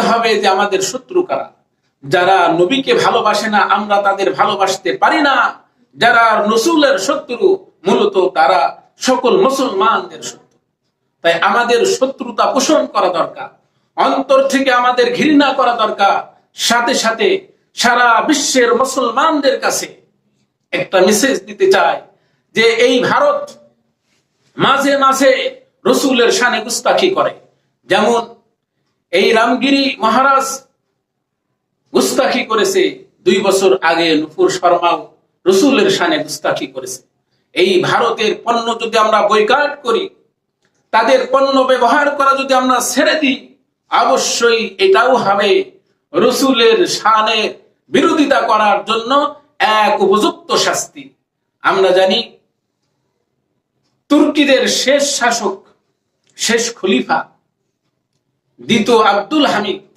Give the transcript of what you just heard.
হবে যে আমাদের শত্রু কারা? যারা নবীকে ভালোবাসে না, আমরা তাদের ভালোবাসতে পারি না। যারা রসুলের শত্রু, মূলত তারা সকল মুসলমানদের শত্রু। তাই আমাদের শত্রুতা পোষণ করা দরকার। অন্তর থেকে আমাদের ঘৃণা করা দরকার। সাথে সাথে সারা বিশ্বের মুসলমানদের কাছে একটা মেসেজ দিতে চাই যে এই ভারত মাঝে মাঝে রসুলের শানে গুস্তাখি করে। যেমন এই রামগিরি মহারাজ গুস্তাখি করেছে দুই বছর আগে নুপুর শর্মাও রসুলের শানে গুস্তাখি করেছে। এই ভারতের পণ্য যদি আমরা বৈকাট করি, তাদের পণ্য ব্যবহার করা যদি আমরা ছেড়ে দিই, অবশ্যই এটাও হবে রসুলের শানে বিরোধিতা করার জন্য এক উপযুক্ত শাস্তি। আমরা জানি, তুর্কিদের শেষ শাসক, শেষ খলিফা Dito Abdul Hamid.